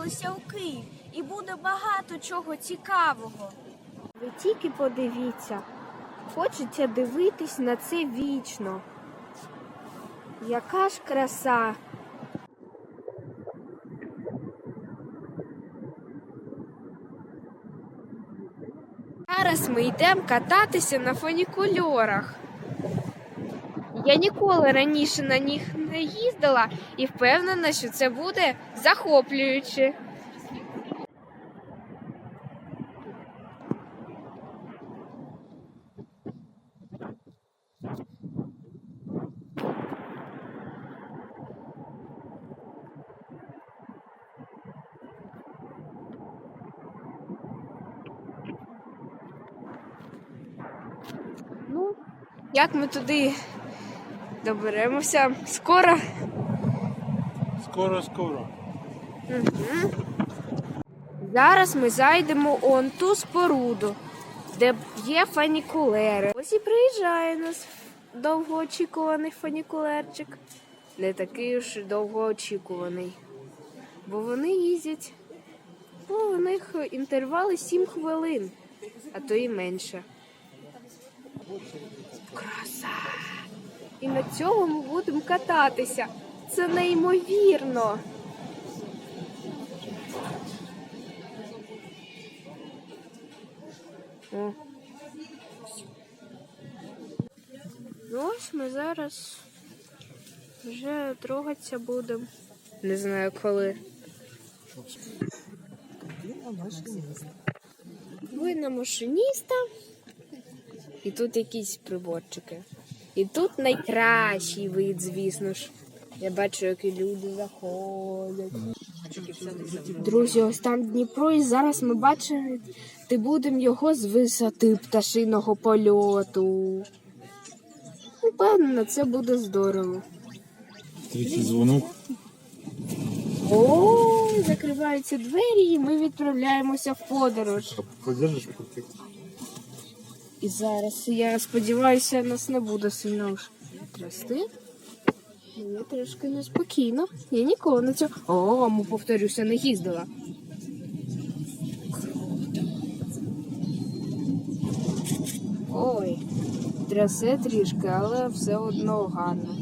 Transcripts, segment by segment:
відправилися у Київ і буде багато чого цікавого. Ви тільки подивіться, хочеться дивитись на це вічно. Яка ж краса! Зараз ми йдемо кататися на фунікульорах. Я ніколи раніше на них не їздила і впевнена, що це буде захоплююче. Ну, як ми туди доберемося? Скоро. Скоро, скоро. Угу. Зараз ми зайдемо он ту споруду, де є фанікулери. Ось і приїжджає нас довгоочікуваний фанікулерчик. Не такий уж довгоочікуваний. Бо вони їздять, бо у них інтервали 7 хвилин, а то і менше. Краса! І на цьому ми будемо кататися. Це неймовірно. О. Ну, ось ми зараз вже трогатися будемо. Не знаю коли. Ви на машиніста. І тут якісь приборчики. І тут найкращий вид, звісно ж. Я бачу, які люди заходять. Друзі, ось там Дніпро, і зараз ми бачимо, ти будемо його з висоти пташиного польоту. Упевнена, це буде здорово. Третій дзвонок. О, закриваються двері, і ми відправляємося в подорож. Подержиш? І зараз я сподіваюся, нас не буде сильно трясти. Мені трошки неспокійно. Я ніколи на цьому. О, му повторюся, не їздила. Ой, трясе трішки, але все одно гарно.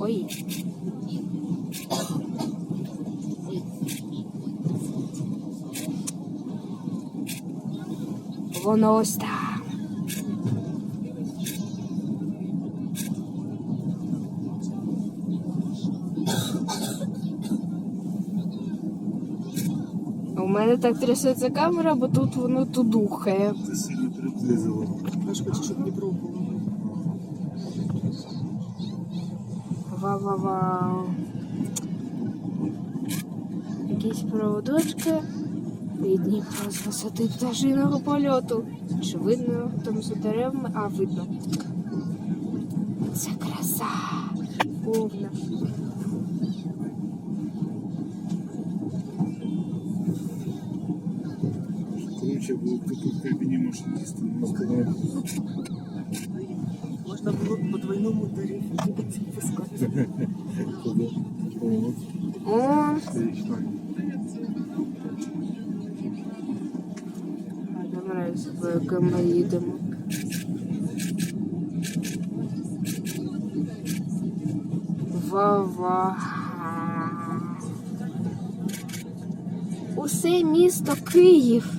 Ой. Воно ось там. У мене так трясеться камера, бо тут воно. Ти сильно приблизила. Ва-ва-ва. Якісь проводочки. І Дніпро з висоти пташиного польоту. Чи видно там за деревами? А, видно. Це краса. Повна. Круче було б тут в кабіні машиніста. Не. Можна було б по двойному тарифу пускати. О, добре, як ми їдемо. Ва-ва. Усе місто Київ.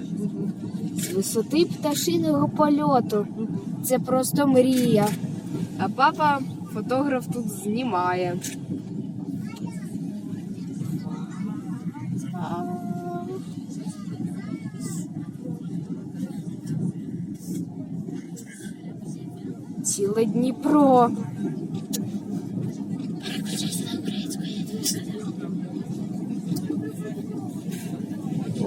З висоти пташиного польоту. Це просто мрія. А папа фотограф тут знімає. Ціле Дніпро.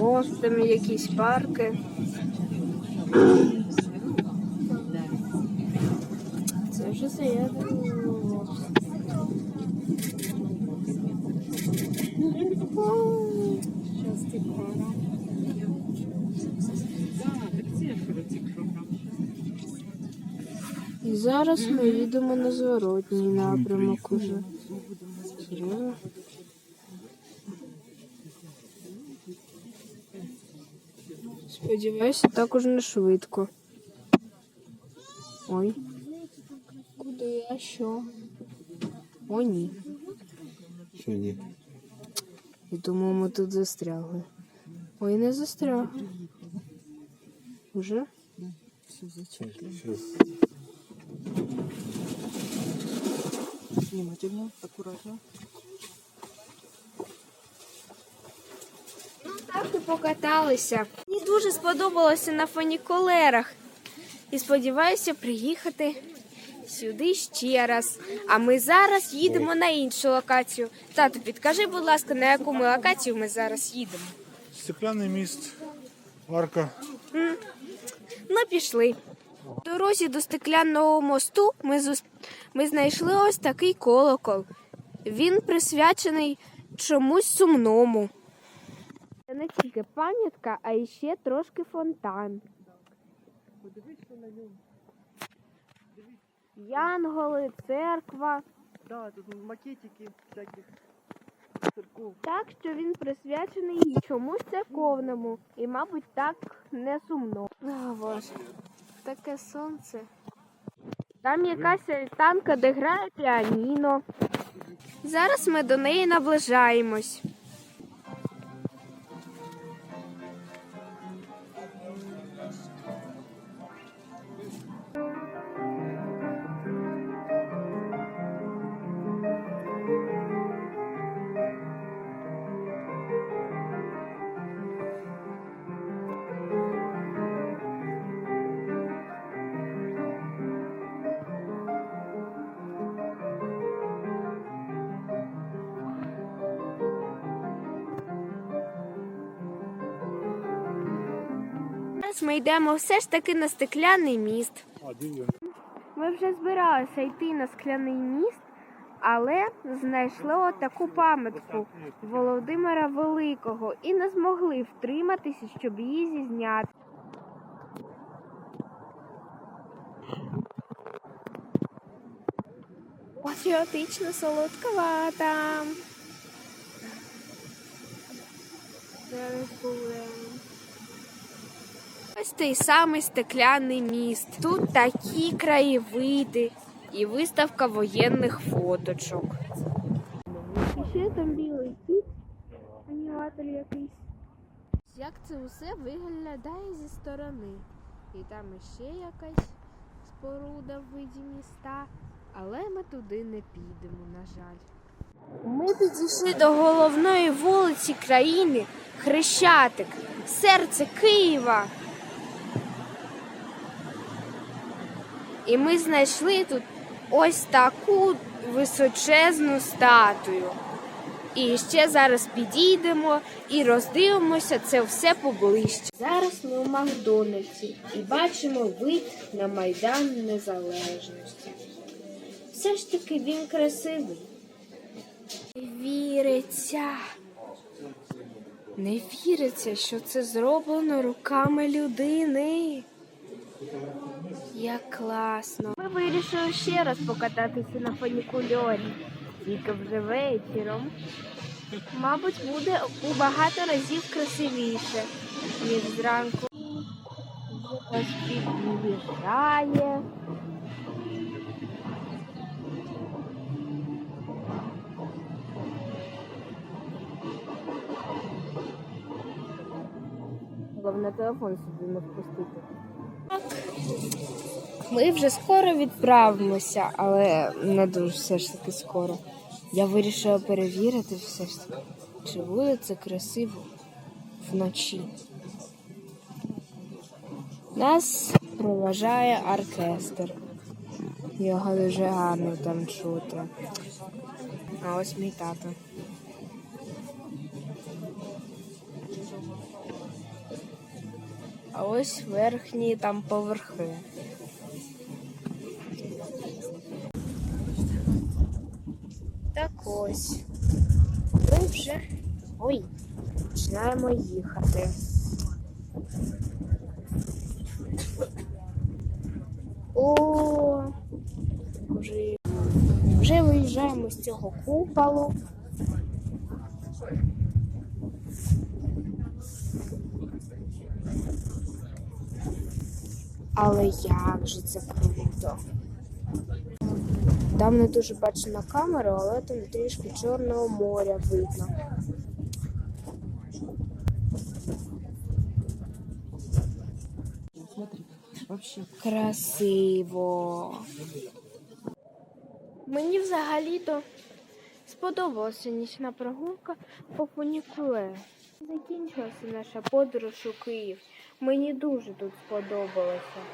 О, там якісь парки. Це вже заявлено. І зараз ми їдемо на зворотній напрямок уже. Серйозно? Сподіваюся, також не швидко. Ой. Куди я що? О, ні. Що ні? Я думаю, ми тут застрягли. Ой, не застрягли. Уже? Все зачекаємо. Внимательно, аккуратно. Ну так і покаталися. Мені дуже сподобалося на фунікулерах. І сподіваюся приїхати сюди ще раз. А ми зараз їдемо на іншу локацію. Тату, підкажи, будь ласка, на яку ми локацію ми зараз їдемо? Стеклянний міст, арка. Ну, пішли. В дорозі до стеклянного мосту ми, зус... ми знайшли ось такий колокол. Він присвячений чомусь сумному. Це не тільки пам'ятка, а ще трошки фонтан. Янголи, церква. Да, тут макетики всяких церков. Так що він присвячений чомусь церковному і, мабуть, так не сумно. О, Боже, таке сонце. Там якась альтанка, де грає піаніно. Зараз ми до неї наближаємось. Зараз ми йдемо все ж таки на стекляний міст. Ми вже збиралися йти на скляний міст, але знайшли отаку пам'ятку Володимира Великого і не змогли втриматися, щоб її зізняти. Патріотично солодковата. Зараз буде. Ось той самий стекляний міст. Тут такі краєвиди і виставка воєнних фоточок. І ще там білий кіт, аніматор якийсь. Як це усе виглядає зі сторони. І там іще якась споруда в виді міста, але ми туди не підемо, на жаль. Ми підійшли до головної вулиці країни Хрещатик, серце Києва. І ми знайшли тут ось таку височезну статую. І ще зараз підійдемо і роздивимося це все поближче. Зараз ми у Макдональдсі і бачимо вид на Майдан Незалежності. Все ж таки він красивий. Віриться. Не віриться, що це зроблено руками людини. Як класно. Ми вирішили ще раз покататися на фунікульорі. Тільки вже вечором. Мабуть, буде у багато разів красивіше, ніж зранку. Ось під'їжджає. Головне телефон собі не впустити. Ми вже скоро відправимося, але не дуже все ж таки скоро. Я вирішила перевірити все ж таки, чи буде це красиво вночі. Нас проважає оркестр. Його дуже гарно там чути. А ось мій тато. Ось верхні там поверхи. Так ось. Ми вже. Ой, починаємо їхати. О, вже, вже виїжджаємо з цього куполу. Але як же це круто. Там не дуже бачу на камеру, але там трішки Чорного моря видно. Красиво. Мені взагалі-то сподобалася нічна прогулка по фунікуле. Закінчилася наша подорож у Київ. Мені дуже тут сподобалося.